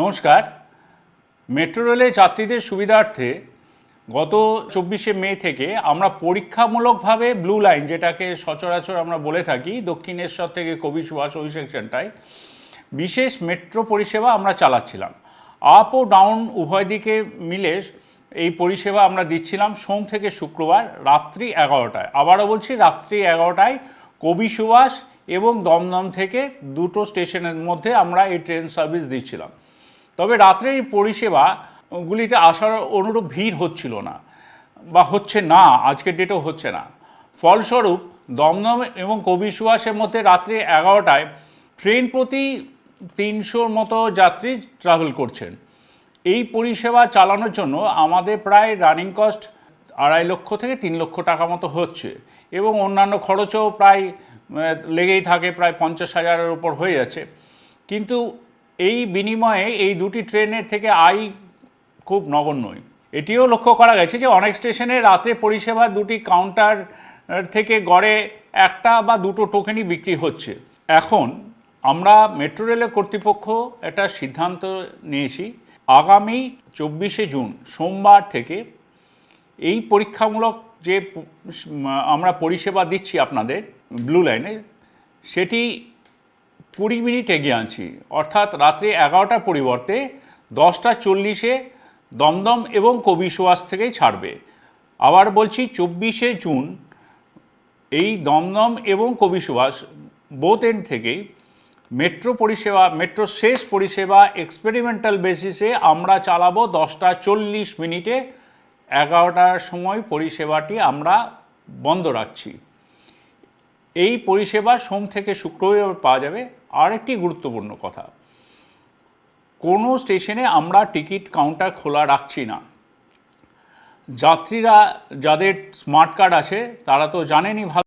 নমস্কার। মেট্রো রেলে যাত্রীদের সুবিধার্থে গত চব্বিশে মে থেকে আমরা পরীক্ষামূলকভাবে ব্লু লাইন যেটাকে সচরাচর আমরা বলে থাকি, দক্ষিণেশ্বর থেকে কবি সুভাষ ওই সেকশনটায়, বিশেষ মেট্রো পরিষেবা আমরা চালাচ্ছিলাম। আপ ও ডাউন উভয় দিকে মিলে এই পরিষেবা আমরা দিচ্ছিলাম সোম থেকে শুক্রবার রাত্রি এগারোটায়। আবারও বলছি, রাত্রি এগারোটায় কবি সুভাষ এবং দমদম থেকে দুটো স্টেশনের মধ্যে আমরা এই ট্রেন সার্ভিস দিচ্ছিলাম। তবে রাত্রে এই পরিষেবাগুলিতে আসার অনুরূপ ভিড় হচ্ছিল না, বা হচ্ছে না, আজকের ডেটেও হচ্ছে না। ফলস্বরূপ, দমদম এবং কবি মধ্যে রাত্রি এগারোটায় ট্রেন প্রতি তিনশোর মতো যাত্রী ট্রাভেল করছেন। এই পরিষেবা চালানোর জন্য আমাদের প্রায় রানিং কস্ট আড়াই লক্ষ থেকে তিন লক্ষ টাকা মতো হচ্ছে এবং অন্যান্য খরচও প্রায় লেগেই থাকে, প্রায় পঞ্চাশ হাজারের উপর হয়ে যাচ্ছে। কিন্তু এই বিনিময়ে এই দুটি ট্রেনের থেকে আয় খুব নগণ্যই। এটিও লক্ষ্য করা গেছে যে অনেক স্টেশনে রাত্রে পরিষেবা দুটি কাউন্টার থেকে গড়ে একটা বা দুটো টোকেনই বিক্রি হচ্ছে। এখন আমরা মেট্রো রেলের কর্তৃপক্ষ একটা সিদ্ধান্ত নিয়েছি, আগামী চব্বিশে জুন, সোমবার থেকে এই পরীক্ষামূলক যে আমরা পরিষেবা দিচ্ছি আপনাদের ব্লু লাইনে, সেটি কুড়ি মিনিট এগিয়ে আনছি। অর্থাৎ রাত্রে এগারোটার পরিবর্তে দশটা চল্লিশে দমদম এবং কবি সুভাষ থেকেই ছাড়বে। আবার বলছি চব্বিশে জুন এই দমদম এবং কবি সুভাষ বোথ এন্ড থেকেই মেট্রো পরিষেবা, মেট্রো শেষ পরিষেবা এক্সপেরিমেন্টাল বেসিসে আমরা চালাবো দশটা চল্লিশ মিনিটে এগারোটার সময় পরিষেবাটি আমরা বন্ধ রাখছি। এই পরিষেবা সোম থেকে শুক্রবার পাওয়া যাবে। আরেকটি গুরুত্বপূর্ণ কথা, কোনো স্টেশনে আমরা টিকিট কাউন্টার খোলা রাখছি না। যাত্রীরা, যাদের স্মার্ট কার্ড আছে, তারা তো জানেনই ভালো